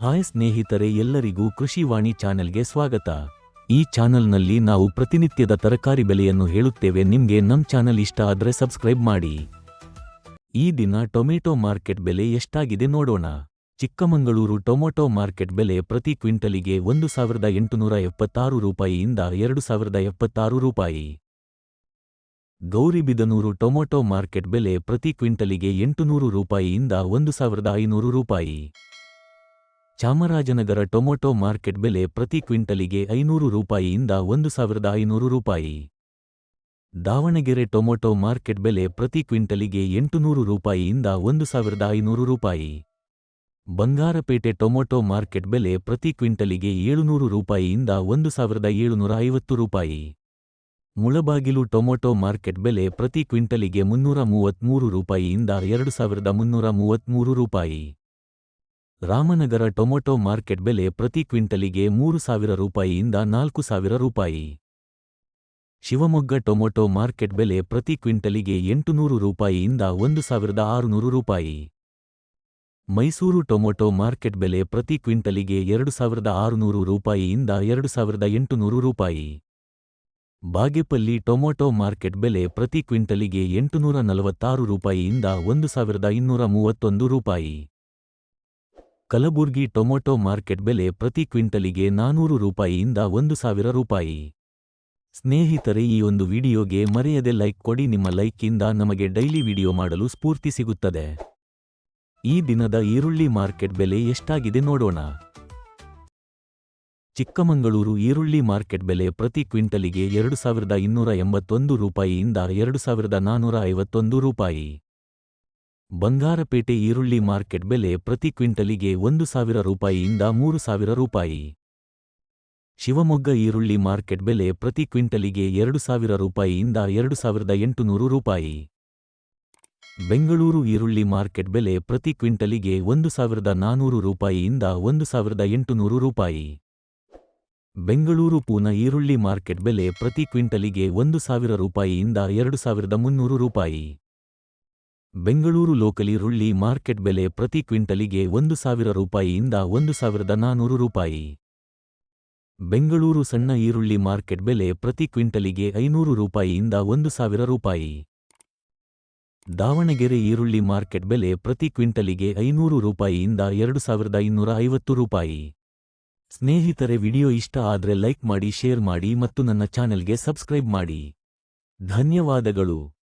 Hi ಸ್ನೇಹಿತರೆ ಎಲ್ಲರಿಗೂ ಕೃಷಿವಾಣಿ ಚಾನೆಲ್ಗೆ ಸ್ವಾಗತ. ಈ ಚಾನೆಲ್ನಲ್ಲಿ ನಾವು ಪ್ರತಿನಿತ್ಯದ ತರಕಾರಿ ಬೆಲೆಯನ್ನು ಹೇಳುತ್ತೇವೆ. ನಿಮ್ಗೆ ನಮ್ ಚಾನೆಲ್ ಇಷ್ಟ ಆದ್ರೆ ಸಬ್ಸ್ಕ್ರೈಬ್ ಮಾಡಿ. ಈ ದಿನ ಟೊಮೆಟೊ ಮಾರ್ಕೆಟ್ ಬೆಲೆ ಎಷ್ಟಾಗಿದೆ ನೋಡೋಣ. ಚಿಕ್ಕಮಗಳೂರು ಟೊಮೊಟೊ ಮಾರ್ಕೆಟ್ ಬೆಲೆ ಪ್ರತಿ ಕ್ವಿಂಟಲಿಗೆ ಒಂದು ಸಾವಿರದ ಎಂಟುನೂರ ಎಪ್ಪತ್ತಾರು ರೂಪಾಯಿಯಿಂದ ಎರಡು ಸಾವಿರದ ಎಪ್ಪತ್ತಾರು ರೂಪಾಯಿ. ಗೌರಿಬಿದನೂರು ಟೊಮೊಟೊ ಮಾರ್ಕೆಟ್ ಬೆಲೆ ಪ್ರತಿ ಕ್ವಿಂಟಲಿಗೆ ಎಂಟುನೂರು ರೂಪಾಯಿಯಿಂದ ಒಂದು ಸಾವಿರದ ಐನೂರು ರೂಪಾಯಿ. ಚಾಮರಾಜನಗರ ಟೊಮೊಟೊ ಮಾರ್ಕೆಟ್ ಬೆಲೆ ಪ್ರತಿ ಕ್ವಿಂಟಲಿಗೆ ಐನೂರು ರೂಪಾಯಿಯಿಂದ ಒಂದು ಸಾವಿರದ ಐನೂರು ರೂಪಾಯಿ. ದಾವಣಗೆರೆ ಟೊಮೊಟೊ ಮಾರ್ಕೆಟ್ ಬೆಲೆ ಪ್ರತಿ ಕ್ವಿಂಟಲಿಗೆ ಎಂಟುನೂರು ರೂಪಾಯಿಯಿಂದ ಒಂದು ಸಾವಿರದ ಐನೂರು ರೂಪಾಯಿ. ಬಂಗಾರಪೇಟೆ ಟೊಮೊಟೊ ಮಾರ್ಕೆಟ್ ಬೆಲೆ ಪ್ರತಿ ಕ್ವಿಂಟಲಿಗೆ ಏಳುನೂರು ರೂಪಾಯಿಯಿಂದ ಒಂದು ಸಾವಿರದ ಏಳುನೂರ ಐವತ್ತು ರೂಪಾಯಿ. ಮುಳಬಾಗಿಲು ಟೊಮೊಟೊ ಮಾರ್ಕೆಟ್ ಬೆಲೆ ಪ್ರತಿ ಕ್ವಿಂಟಲಿಗೆ ಮುನ್ನೂರ ಮೂವತ್ಮೂರು ರೂಪಾಯಿಯಿಂದ ಎರಡು ಸಾವಿರದ ಮುನ್ನೂರ ಮೂವತ್ಮೂರು ರೂಪಾಯಿ. ರಾಮನಗರ ಟೊಮೊಟೊ ಮಾರ್ಕೆಟ್ ಬೆಲೆ ಪ್ರತಿ ಕ್ವಿಂಟಲಿಗೆ ಮೂರು ಸಾವಿರ ರೂಪಾಯಿಯಿಂದ ನಾಲ್ಕು ಸಾವಿರ ರೂಪಾಯಿ. ಶಿವಮೊಗ್ಗ ಟೊಮೊಟೊ ಮಾರ್ಕೆಟ್ ಬೆಲೆ ಪ್ರತಿ ಕ್ವಿಂಟಲಿಗೆ ಎಂಟುನೂರು ರೂಪಾಯಿಯಿಂದ ಒಂದು ಸಾವಿರದ ಆರುನೂರು ರೂಪಾಯಿ. ಮೈಸೂರು ಟೊಮೊಟೊ ಮಾರ್ಕೆಟ್ ಬೆಲೆ ಪ್ರತಿ ಕ್ವಿಂಟಲಿಗೆ ಎರಡು ಸಾವಿರದ ಆರುನೂರು ರೂಪಾಯಿಯಿಂದ ಎರಡು ಸಾವಿರದ ಎಂಟುನೂರು ರೂಪಾಯಿ. ಬಾಗೇಪಲ್ಲಿ ಟೊಮೊಟೊ ಮಾರ್ಕೆಟ್ ಬೆಲೆ ಪ್ರತಿ ಕ್ವಿಂಟಲಿಗೆ ಎಂಟುನೂರ ನಲವತ್ತಾರು ರೂಪಾಯಿಯಿಂದ ಒಂದು ಸಾವಿರದ ಇನ್ನೂರ ಮೂವತ್ತೊಂದು ರೂಪಾಯಿ. ಕಲಬುರ್ಗಿ ಟೊಮೊಟೊ ಮಾರ್ಕೆಟ್ ಬೆಲೆ ಪ್ರತಿ ಕ್ವಿಂಟಲಿಗೆ ನಾನೂರು ರೂಪಾಯಿಯಿಂದ ಒಂದು ಸಾವಿರ ರೂಪಾಯಿ. ಸ್ನೇಹಿತರೆ, ಈ ಒಂದು ವಿಡಿಯೋಗೆ ಮರೆಯದೆ ಲೈಕ್ ಕೊಡಿ. ನಿಮ್ಮ ಲೈಕ್ಕಿಂದ ನಮಗೆ ಡೈಲಿ ವಿಡಿಯೋ ಮಾಡಲು ಸ್ಫೂರ್ತಿ ಸಿಗುತ್ತದೆ. ಈ ದಿನದ ಈರುಳ್ಳಿ ಮಾರ್ಕೆಟ್ ಬೆಲೆ ಎಷ್ಟಾಗಿದೆ ನೋಡೋಣ. ಚಿಕ್ಕಮಗಳೂರು ಈರುಳ್ಳಿ ಮಾರ್ಕೆಟ್ ಬೆಲೆ ಪ್ರತಿ ಕ್ವಿಂಟಲಿಗೆ ಎರಡು ಸಾವಿರದ ಇನ್ನೂರ ಎಂಬತ್ತೊಂದು ರೂಪಾಯಿಯಿಂದ ಎರಡು ಸಾವಿರದ ನಾನೂರ ಐವತ್ತೊಂದು ರೂಪಾಯಿ. ಬಂಗಾರಪೇಟೆ ಈರುಳ್ಳಿ ಮಾರ್ಕೆಟ್ ಬೆಲೆ ಪ್ರತಿ ಕ್ವಿಂಟಲಿಗೆ ಒಂದು ಸಾವಿರ ರೂಪಾಯಿಯಿಂದ ಮೂರು ಸಾವಿರ ರೂಪಾಯಿ. ಶಿವಮೊಗ್ಗ ಈರುಳ್ಳಿ ಮಾರ್ಕೆಟ್ ಬೆಲೆ ಪ್ರತಿ ಕ್ವಿಂಟಲಿಗೆ ಎರಡು ಸಾವಿರ ರೂಪಾಯಿಯಿಂದ ಎರಡು ಸಾವಿರದ ಎಂಟುನೂರು ರೂಪಾಯಿ. ಬೆಂಗಳೂರು ಈರುಳ್ಳಿ ಮಾರ್ಕೆಟ್ ಬೆಲೆ ಪ್ರತಿ ಕ್ವಿಂಟಲಿಗೆ ಒಂದು ಸಾವಿರದ ನಾನೂರು ರೂಪಾಯಿಯಿಂದ ಒಂದು ಸಾವಿರದ ಎಂಟುನೂರು ರೂಪಾಯಿ. ಬೆಂಗಳೂರು ಪೂನ ಈರುಳ್ಳಿ ಮಾರ್ಕೆಟ್ ಬೆಲೆ ಪ್ರತಿ ಕ್ವಿಂಟಲಿಗೆ ಒಂದು ಸಾವಿರ ರೂಪಾಯಿಯಿಂದ ಎರಡು ಸಾವಿರದ ಮುನ್ನೂರು ರೂಪಾಯಿ. ಬೆಂಗಳೂರು ಲೋಕಲಿ ರುಳ್ಳಿ ಮಾರ್ಕೆಟ್ ಬೆಲೆ ಪ್ರತಿ ಕ್ವಿಂಟಲಿಗೆ ಒಂದು ಸಾವಿರ ರೂಪಾಯಿಯಿಂದ ಒಂದು ಸಾವಿರದ ನಾನೂರು ರೂಪಾಯಿ. ಬೆಂಗಳೂರು ಸಣ್ಣ ಈರುಳ್ಳಿ ಮಾರ್ಕೆಟ್ ಬೆಲೆ ಪ್ರತಿ ಕ್ವಿಂಟಲಿಗೆ ಐನೂರು ರೂಪಾಯಿಯಿಂದ ಒಂದು ಸಾವಿರ ರೂಪಾಯಿ. ದಾವಣಗೆರೆ ಈರುಳ್ಳಿ ಮಾರ್ಕೆಟ್ ಬೆಲೆ ಪ್ರತಿ ಕ್ವಿಂಟಲಿಗೆ ಐನೂರು ರೂಪಾಯಿಯಿಂದ ಎರಡು ಸಾವಿರದ ಇನ್ನೂರ ಐವತ್ತು ರೂಪಾಯಿ. ಸ್ನೇಹಿತರೆ, ವಿಡಿಯೋ ಇಷ್ಟ ಆದ್ರೆ ಲೈಕ್ ಮಾಡಿ, ಶೇರ್ ಮಾಡಿ ಮತ್ತು ನನ್ನ ಚಾನೆಲ್ಗೆ ಸಬ್ಸ್ಕ್ರೈಬ್ ಮಾಡಿ. ಧನ್ಯವಾದಗಳು.